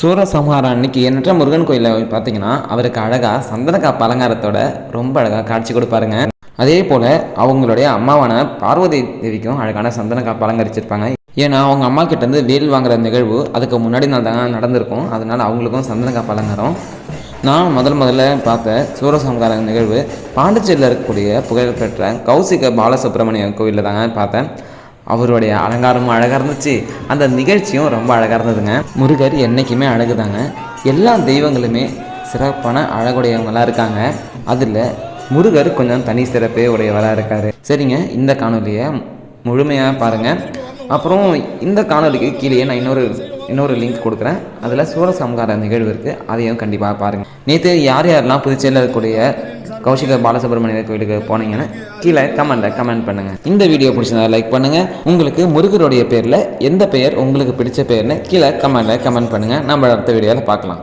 சூரசம்ஹாரம் அன்னைக்கு எண்ணற்ற முருகன் கோயிலில் பார்த்தீங்கன்னா அவருக்கு அழகாக சந்தனக்காய் பலங்காரத்தோட ரொம்ப அழகாக காட்சி கொடுப்பாருங்க. அதே போல் அவங்களுடைய அம்மாவான பார்வதி தேவிக்கும் அழகான சந்தனக்காய் பலங்கரிச்சிருப்பாங்க. ஏன்னா அவங்க அம்மா கிட்டேருந்து வேல் வாங்குற நிகழ்வு அதுக்கு முன்னாடி நாள் தான் நடந்திருக்கும். அதனால் அவங்களுக்கும் சந்தனக்காய் பலங்காரம் நான் முதல் முதல்ல பார்த்த சூரசம்ஹார நிகழ்வு பாண்டிச்சேரியில் இருக்கக்கூடிய புகழ்பெற்ற கௌசிக பாலசுப்ரமணிய கோவிலில் தாங்க பார்த்தேன். அவருடைய அலங்காரமும் அழகாக இருந்துச்சு. அந்த நிகழ்ச்சியும் ரொம்ப அழகாக இருந்ததுங்க. முருகர் என்றைக்குமே அழகுதாங்க. எல்லா தெய்வங்களுமே சிறப்பான அழகுடையவங்களாக இருக்காங்க. அதில் முருகர் கொஞ்சம் தனி சிறப்பே உடையவராக இருக்கார். சரிங்க இந்த காணொலியை முழுமையாக பாருங்கள் அப்புறம் இந்த காணொலிக்கு கீழே நான் இன்னொரு இன்னொரு லிங்க் கொடுக்குறேன். அதில் சூரசம்ஹார நிகழ்வு இருக்குது அதையும் கண்டிப்பாக பாருங்கள் நேற்று யார் யாரெல்லாம் புதுச்சேரியில் இருக்கக்கூடிய கௌஷிக பாலசுப்ரமணியர் கோயிலுக்கு போனீங்கன்னா கீழே கமெண்ட்டில் கமெண்ட் பண்ணுங்கள் இந்த வீடியோ பிடிச்சிருந்தா லைக் பண்ணுங்கள் உங்களுக்கு முருகருடைய பேரில் எந்த பெயர் உங்களுக்கு பிடிச்ச பேர்னு கீழே கமெண்ட்டில் கமெண்ட் பண்ணுங்கள் நம்ம அடுத்த வீடியோவில் பார்க்கலாம்.